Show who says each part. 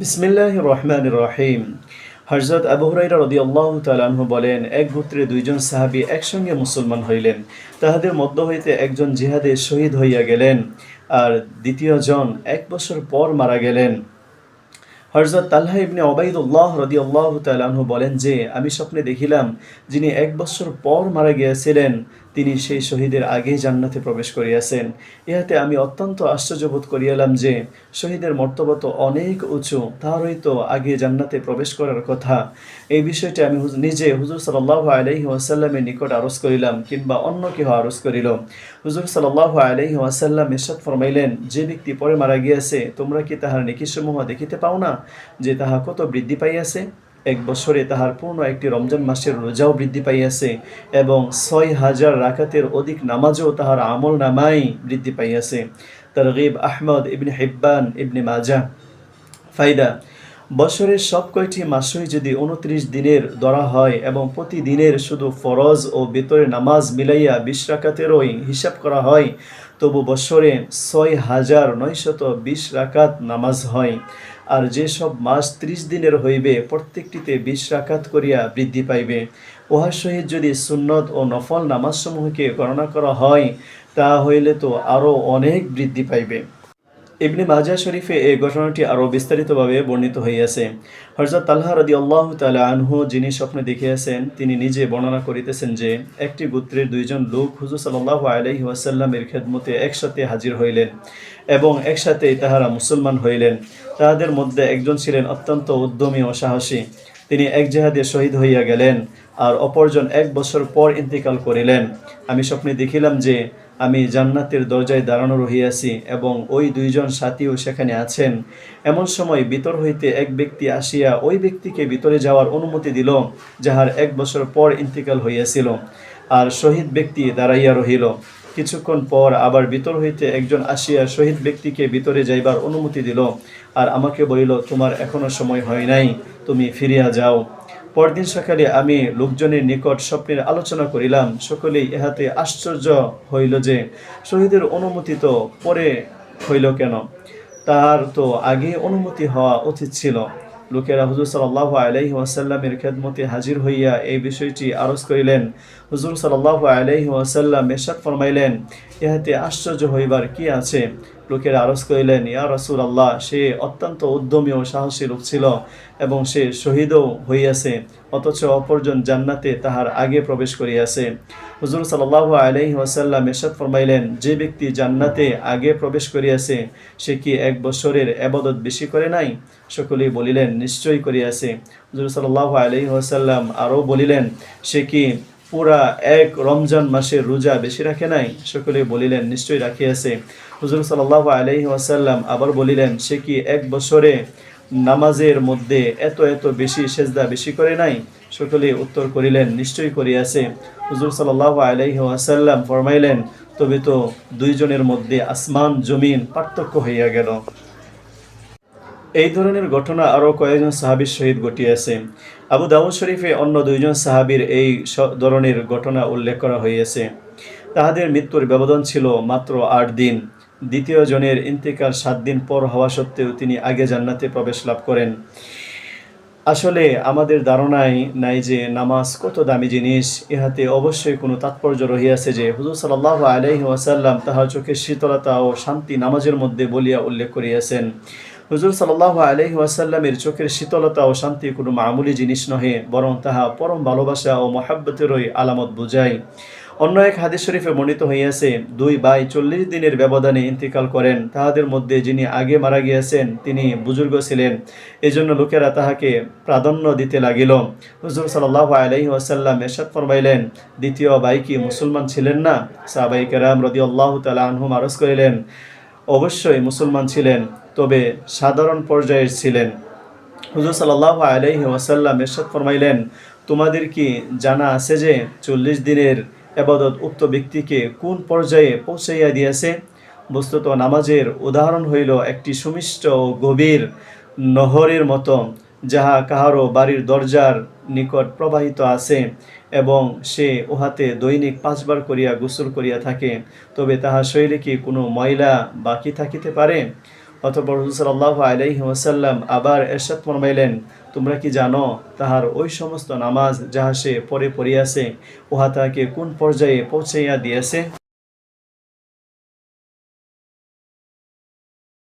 Speaker 1: বিসমিল্লাহ রহমান রহিম। হজরত আবু হুরাইরা রদি আল্লাহ তালাহু বলেন, এক গোত্রে দুইজন সাহাবি একসঙ্গে মুসলমান হইলেন। তাহাদের মধ্য হইতে একজন জিহাদে শহীদ হইয়া গেলেন আর দ্বিতীয় জন এক বছর পর মারা গেলেন। হজরত তাল্লাহ ইবনে ওবাইদুল্লাহ রদি আল্লাহ তালাহু বলেন যে, আমি স্বপ্নে দেখিলাম যিনি এক বছর পর মারা গিয়াছিলেন তিনি সেই শহীদের আগেই জান্নাতে প্রবেশ করিয়াছেন। ইহাতে আমি অত্যন্ত আশ্চর্যবোধ করিয়ালাম যে, শহীদের মর্তব্য তো অনেক উঁচু, তাহারই তো আগে জান্নাতে প্রবেশ করার কথা। এই বিষয়টি আমি নিজে হুজুর সাল্লাহ আলহি ওয়াসাল্লামের নিকট আরজ করিলাম কিংবা অন্য কেহ আরজ করিল। হুজুর সাল্লাহ আলহি ওয়াসাল্লাম ইরশাদ ফরমাইলেন, যে ব্যক্তি পরে মারা গিয়াছে, তোমরা কি তাহার নিকিসমূহ দেখিতে পাও না, যে তাহা কত বৃদ্ধি পাইয়াছে? এক বছরে তাহার পূর্ণ একটি রমজান মাসের রোজাও বৃদ্ধি পাইয়াছে এবং ছয় হাজার রাকাতের অধিক নামাজও তাহার আমল নামাই বৃদ্ধি পাইয়াছে। তারগিব আহমদ ইবনে হিব্বান ইবনে মাজা। ফায়দা বছরের সব কয়টি মাসই যদি উনত্রিশ দিনের ধরা হয় এবং প্রতিদিনের শুধু ফরজ ও বেতরে নামাজ মিলাইয়া বিশ রাকাতেরই হিসাব করা হয়, তবু বছরে ছয় হাজার নয়শত বিশ রাকাত নামাজ হয়। আর যেসব মাস ত্রিশ দিনের হইবে, প্রত্যেকটিতে বিশ রাকাত করিয়া বৃদ্ধি পাইবে। উহার সহিত যদি সুন্নত ও নফল নামাজসমূহকে গণনা করা হয়, তা হইলে তো আরও অনেক বৃদ্ধি পাইবে। ইবনে মাজা শরীফে এই ঘটনাটি আরও বিস্তারিতভাবে বর্ণিত হইয়াছে হরজাত আল্লাহ রদি আল্লাহ তালা আনহু যিনি স্বপ্নে দেখিয়াছেন তিনি নিজে বর্ণনা করিতেছেন যে, একটি গোত্রের দুইজন লোক হুজুর সাল্লাহ আলহি ওয়াসাল্লামের খেদমতে একসাথে হাজির হইলেন এবং একসাথেই তাহারা মুসলমান হইলেন। তাহাদের মধ্যে একজন ছিলেন অত্যন্ত উদ্যমী ও সাহসী। তিনি এক জেহাদে শহীদ হইয়া গেলেন আর অপরজন এক বছর পর ইন্তিকাল করিলেন। আমি স্বপ্নে দেখিলাম যে আমি জান্নাতের দরজায় দাঁড়ানো রহিয়াছি এবং ওই দুইজন সাথীও সেখানে আছেন। এমন সময় ভিতর হইতে এক ব্যক্তি আসিয়া ওই ব্যক্তিকে ভিতরে যাওয়ার অনুমতি দিল, যাহার এক বছর পর ইন্তিকাল হইয়াছিল, আর শহীদ ব্যক্তি দাঁড়াইয়া রহিল। কিছুক্ষণ পর আবার ভিতর হইতে একজন আসিয়া শহীদ ব্যক্তিকে ভিতরে যাইবার অনুমতি দিল আর আমাকে বলিল, তোমার এখনও সময় হয় নাই, তুমি ফিরিয়া যাও। পরদিন সকালে আমি লোকজনের নিকট স্বপ্নের আলোচনা করিলাম। সকলেই ইহাতে আশ্চর্য হইল যে শহীদের অনুমতি তো পরে হইল কেন? তাহার তো আগে অনুমতি হওয়া উচিত ছিল। লোকেরা হুজুর সাল্লাহ আলাইহি ওয়াসাল্লামের খেদমতে হাজির হইয়া এই বিষয়টি আরজ করিলেন। হুজুর সাল্লাহ আলাইহি ওয়াসাল্লাম এরশাদ ফরমাইলেন, ইহাতে আশ্চর্য হইবার কি আছে? লোকের আরজ করিলেন, ইয়া রসুল আল্লাহ সে অত্যন্ত উদ্যমী ও সাহসী লোক ছিল এবং সে শহীদও হইয়াছে, অথচ অপরজন জান্নাতে তাহার আগে প্রবেশ করিয়াছে। হুজুর সাল্লাহ আলাইহি ওয়াসাল্লাম এরশাদ ফরমাইলেন, যে ব্যক্তি জান্নাতে আগে প্রবেশ করিয়াছে, সে কি এক বছরের এবাদত বেশি করে নাই? সকলেই বলিলেন, নিশ্চয়ই করিয়াছে। হুজুর সাল্লাহ আলাইহি ওয়াসাল্লাম আরও বলিলেন, সে কি পুরা এক রমজান মাসের রোজা বেশি রাখে নাই? সকলে বলিলেন, নিশ্চয়ই রাখিয়াছে হুজুর সাল্লাহ আলাইহি ওয়াসাল্লাম আবার বলিলেন, সে কি এক বছরে নামাজের মধ্যে এত এত বেশি সেজদা বেশি করে নাই? সকলে উত্তর করিলেন, নিশ্চয়ই করিয়াছে হুজুর সাল্লাহ আলাইহি ওয়াসাল্লাম ফরমাইলেন, তবে তো দুইজনের মধ্যে আসমান জমিন পার্থক্য হইয়া গেল। এই ধরনের ঘটনা আরও কয়েকজন সাহাবির সহিত ঘটিয়াছে আবু দাউদ শরীফে অন্য দুইজন সাহাবীর এই ধরনের ঘটনা উল্লেখ করা হইয়াছে। তাহাদের মৃত্যুর ব্যবধান ছিল মাত্র আট দিন। দ্বিতীয় জনের ইন্তেকাল সাত দিন পর হওয়া সত্ত্বেও তিনি আগে জান্নাতে প্রবেশ লাভ করেন। আসলে আমাদের ধারণায় নাই যে নামাজ কত দামি জিনিস, ইহাতে অবশ্যই কোনো তাৎপর্য রহিয়াছে যে হুজুর সাল্লাহ আলাইহি ওয়াসাল্লাম তাহার চোখের শীতলতা ও শান্তি নামাজের মধ্যে বলিয়া উল্লেখ করিয়াছেন। হুজুর সাল্লাহ আলহি ওয়াসাল্লামের চোখের শীতলতা ও শান্তি কোনো মামুলি জিনিস নহে, বরং তাহা পরম ভালোবাসা ও মহাব্বতেরই আলামত বুঝায়। অন্য এক হাদিস শরীফে বর্ণিত হইয়াছে, দুই ভাই চল্লিশ দিনের ব্যবধানে ইন্তিকাল করেন, তাহাদের মধ্যে যিনি আগে মারা গিয়াছেন, তিনি বুজুর্গ ছিলেন। এজন্য লোকেরা তাহাকে প্রাধান্য দিতে লাগিল। হুজুর সাল্লাহ আলহি ওয়াসাল্লাম এরশাদ ফরমাইলেন, দ্বিতীয় ভাই কি মুসলমান ছিলেন না? কেরাম রদি আল্লাহ তালা আনহুম আরজ করিলেন অবশ্যই মুসলমান ছিলেন, তবে সাধারণ পর্যায়ের ছিলেন। হুজুর সাল্লাহ আলহি ওয়াসাল্লাম এরশাদ ফরমাইলেন, তোমাদের কি জানা আছে যে চল্লিশ দিনের এবাদত উক্ত ব্যক্তিকে কোন পর্যায়ে পৌঁছাইয়া দিয়েছে? বস্তুত নামাজের উদাহরণ হইল একটি সুমিষ্ট ও গভীর নহরের মতো, যাহা কাহারও বাড়ির দরজার নিকট প্রবাহিত আছে এবং সে উহাতে দৈনিক পাঁচবার করিয়া গোসল করিয়া থাকে, তবে তাহা শরীরে কি কোনো ময়লা বাকি থাকিতে পারে? অতঃপর সাল্লাহ আলাইহি আবার এরশাদ ফরমাইলেন, তোমরা কি জানো তাহার ওই সমস্ত নামাজ যাহা সে পরে পড়িয়াছে, উহা তাহাকে কোন পর্যায়ে পৌঁছাইয়া দিয়েছে?